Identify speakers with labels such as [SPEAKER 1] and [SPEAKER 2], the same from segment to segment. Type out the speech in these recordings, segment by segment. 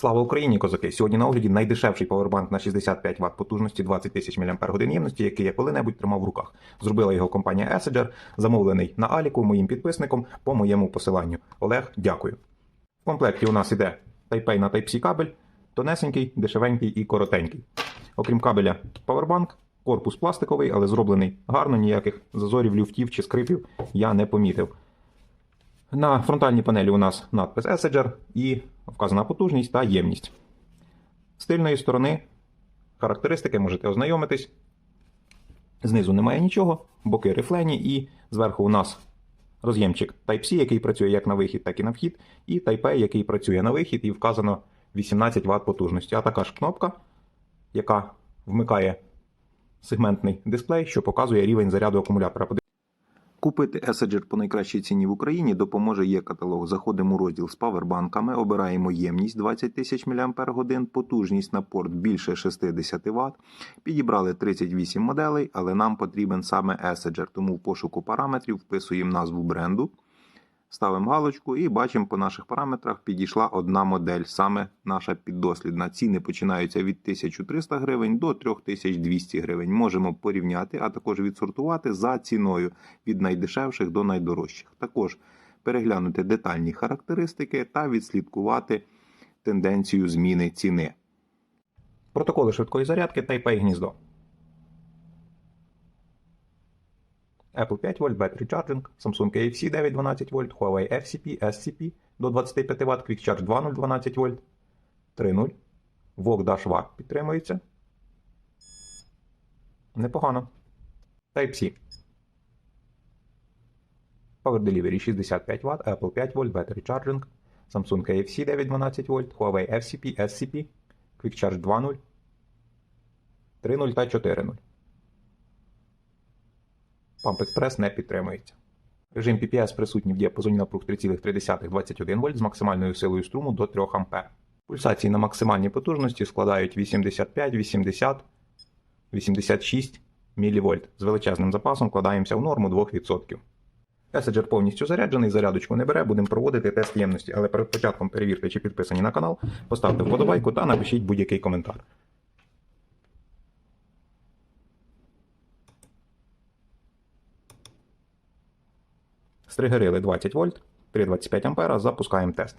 [SPEAKER 1] Слава Україні, козаки! Сьогодні на огляді найдешевший павербанк на 65 Вт потужності 20 тисяч мАч ємності, який я коли-небудь тримав в руках. Зробила його компанія Essager, замовлений на Аліку моїм підписником по моєму посиланню. Олег, дякую. В комплекті у нас іде Type-A на Type-C кабель, тонесенький, дешевенький і коротенький. Окрім кабеля, павербанк, корпус пластиковий, але зроблений гарно, ніяких зазорів, люфтів чи скрипів я не помітив. На фронтальній панелі у нас надпис Essager і вказана потужність та ємність. З тильної сторони характеристики можете ознайомитись. Знизу немає нічого, боки рифлені, і зверху у нас роз'ємчик Type-C, який працює як на вихід, так і на вхід, і Type-A, який працює на вихід, і вказано 18 Вт потужності. А така ж кнопка, яка вмикає сегментний дисплей, що показує рівень заряду акумулятора. Купити Essager по найкращій ціні в Україні допоможе є каталог. Заходимо у розділ з павербанками, обираємо ємність 20 тисяч мАч, потужність на порт більше 60 Вт. Підібрали 38 моделей, але нам потрібен саме Essager, тому в пошуку параметрів вписуємо назву бренду, ставимо галочку і бачимо по наших параметрах підійшла одна модель, саме наша піддослідна. Ціни починаються від 1300 гривень до 3200 гривень. Можемо порівняти, а також відсортувати за ціною від найдешевших до найдорожчих. Також переглянути детальні характеристики та відслідкувати тенденцію зміни ціни. Протоколи швидкої зарядки Type-A гніздо. Apple 5 вольт Battery Charging, Samsung AFC 912 вольт, Huawei FCP, SCP до 25 Вт, Quick Charge 2.0 12 вольт, 3.0, VOOC Dash VAC підтримується. Непогано. Type-C. Power Delivery 65 Вт, Apple 5 вольт, Battery Charging, Samsung AFC 912 вольт, Huawei FCP, SCP, Quick Charge 2.0, 3.0 та 4.0. Pump Express не підтримується. Режим PPS присутній в діапазоні напруг 3,3 вольт з максимальною силою струму до 3 А. Пульсації на максимальній потужності складають 85, 80, 86 мВ. З величезним запасом вкладаємося в норму 2%. Меседжер повністю заряджений, зарядочку не бере, будемо проводити тест ємності, але перед початком перевірте, чи підписані на канал, поставте вподобайку та напишіть будь-який коментар. Стригерили 20 вольт, 3,25 ампера, запускаємо тест.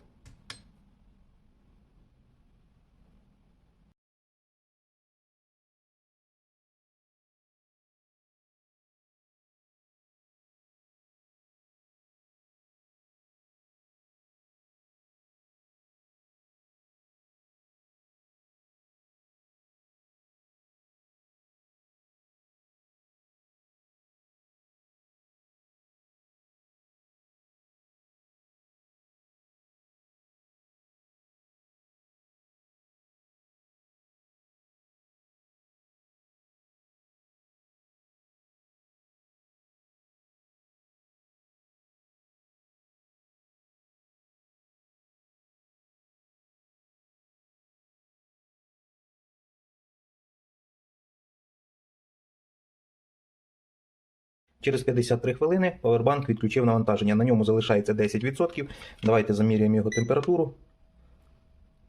[SPEAKER 1] Через 53 хвилини павербанк відключив навантаження. На ньому залишається 10%. Давайте заміряємо його температуру.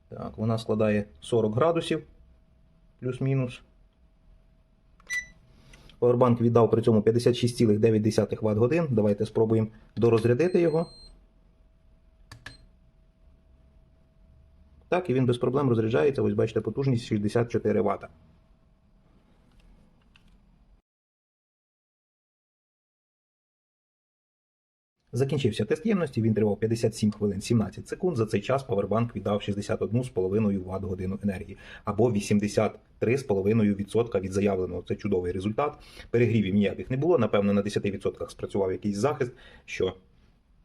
[SPEAKER 1] Так, вона складає 40 градусів плюс-мінус. Павербанк віддав при цьому 56,9 Вт годин. Давайте спробуємо дорозрядити його. Так, і він без проблем розряджається. Ось бачите, потужність 64 Вт. Закінчився тест ємності, він тривав 57 хвилин 17 секунд. За цей час павербанк віддав 61,5 Вт годину енергії або 83,5% від заявленого. Це чудовий результат. Перегрівів ніяких не було. Напевно, на 10% спрацював якийсь захист, що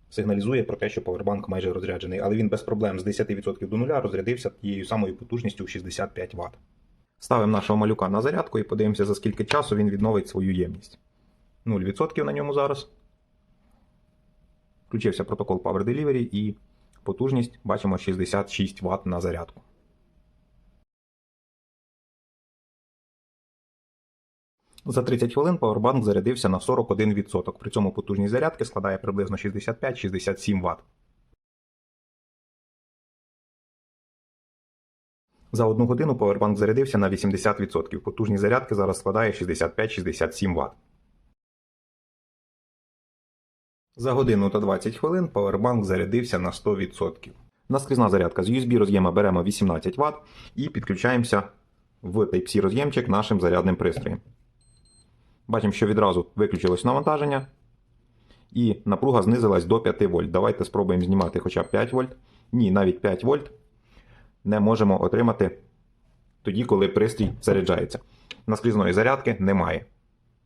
[SPEAKER 1] сигналізує про те, що павербанк майже розряджений, але він без проблем з 10% до нуля розрядився тією самою потужністю в 65 Вт. Ставимо нашого малюка на зарядку і подивимося, за скільки часу він відновить свою ємність. 0% на ньому зараз. Включився протокол Power Delivery і потужність бачимо 66 Вт на зарядку. За 30 хвилин Powerbank зарядився на 41%. При цьому потужність зарядки складає приблизно 65-67 Вт. За одну годину павербанк зарядився на 80%. Потужність зарядки зараз складає 65-67 Вт. За годину та 20 хвилин павербанк зарядився на 100%. Наскрізна зарядка з USB роз'єма беремо 18 Вт і підключаємося в Type-C роз'ємчик нашим зарядним пристроєм. Бачимо, що відразу виключилось навантаження і напруга знизилась до 5 вольт. Давайте спробуємо знімати хоча б 5 вольт. Ні, навіть 5 вольт не можемо отримати тоді, коли пристрій заряджається. Наскрізної зарядки немає.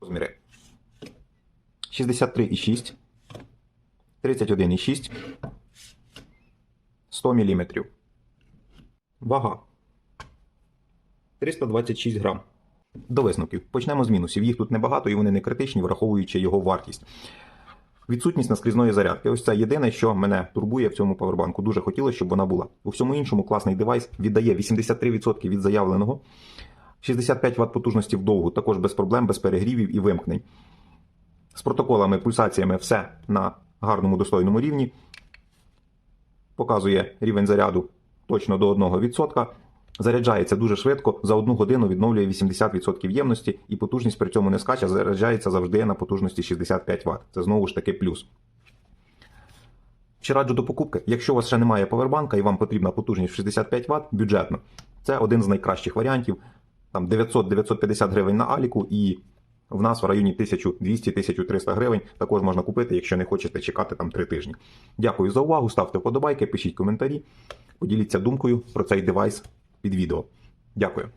[SPEAKER 1] Розміри 63,6, 31,6, 100 мм. Вага 326 грам. До висновків. Почнемо з мінусів. Їх тут небагато і вони не критичні, враховуючи його вартість. Відсутність наскрізної зарядки. Ось це єдине, що мене турбує в цьому павербанку. Дуже хотілося, щоб вона була. У всьому іншому класний девайс віддає 83% від заявленого, 65 Вт потужності вдовгу, також без проблем, без перегрівів і вимкнень. З протоколами, пульсаціями все на гарному достойному рівні. Показує рівень заряду точно до 1%. Заряджається дуже швидко, за одну годину відновлює 80% ємності, і потужність при цьому не скаче, заряджається завжди на потужності 65 Вт. Це знову ж таки плюс. Чи раджу до покупки? Якщо у вас ще немає павербанка і вам потрібна потужність 65 Вт бюджетно, це один з найкращих варіантів. Там 900-950 гривень на Аліку, і в нас в районі 1200-1300 гривень також можна купити, якщо не хочете чекати там 3 тижні. Дякую за увагу, ставте вподобайки, пишіть коментарі, поділіться думкою про цей девайс під відео. Дякую.